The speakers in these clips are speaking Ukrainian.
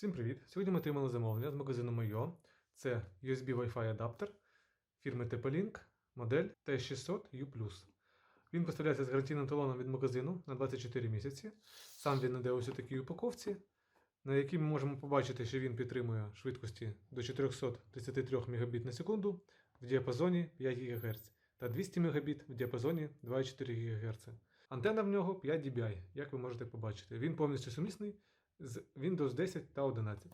Всім привіт! Сьогодні ми отримали замовлення з магазину Moyo. Це USB Wi-Fi адаптер фірми TP-Link, модель T600U. Він поставляється з гарантійним талоном від магазину на 24 місяці. Сам він іде ось у такій упаковці, на якій ми можемо побачити, що він підтримує швидкості до 433 Мбіт на секунду в діапазоні 5 ГГц та 200 Мбіт в діапазоні 2,4 ГГц. Антенна в нього 5 dBi, як ви можете побачити. Він повністю сумісний з Windows 10 та 11.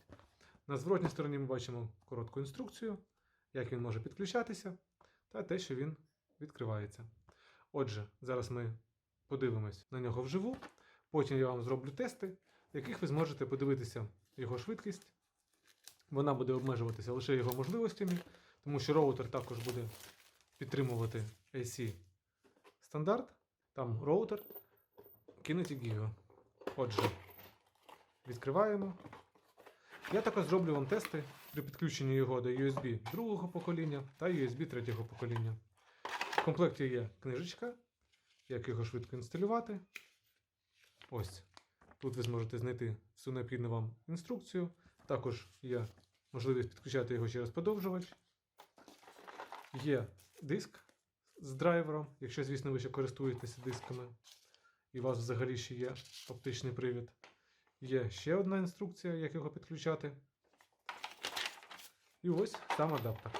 На зворотній стороні ми бачимо коротку інструкцію, як він може підключатися, та те, що він відкривається. Отже, зараз ми подивимось на нього вживу. Потім я вам зроблю тести, в яких ви зможете подивитися його швидкість. Вона буде обмежуватися лише його можливостями, тому що роутер також буде підтримувати AC стандарт. Там роутер Kinetic Giga. Отже, відкриваємо. Я також зроблю вам тести при підключенні його до USB другого покоління та USB третього покоління. В комплекті є книжечка, як його швидко інсталювати. Ось. Тут ви зможете знайти всю необхідну вам інструкцію. Також є можливість підключати його через подовжувач. Є диск з драйвером, якщо, звісно, ви ще користуєтеся дисками, і у вас взагалі ще є оптичний привід. Є ще одна інструкція, як його підключати. І ось сам адаптер.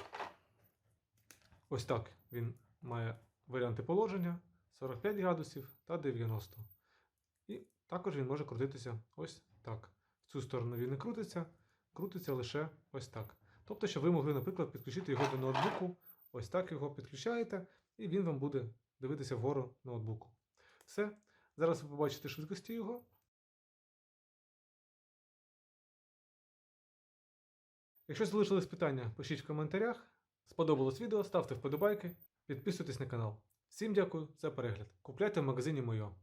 Ось так він має варіанти положення 45 градусів та 90. І також він може крутитися ось так. В цю сторону він не крутиться, крутиться лише ось так. Тобто, щоб ви могли, наприклад, підключити його до ноутбуку, ось так його підключаєте, і він вам буде дивитися вгору ноутбуку. Все. Зараз ви побачите швидкості його. Якщо залишились питання, пишіть в коментарях. Сподобалось відео, ставте вподобайки, підписуйтесь на канал. Всім дякую за перегляд. Купляйте в магазині Мойо.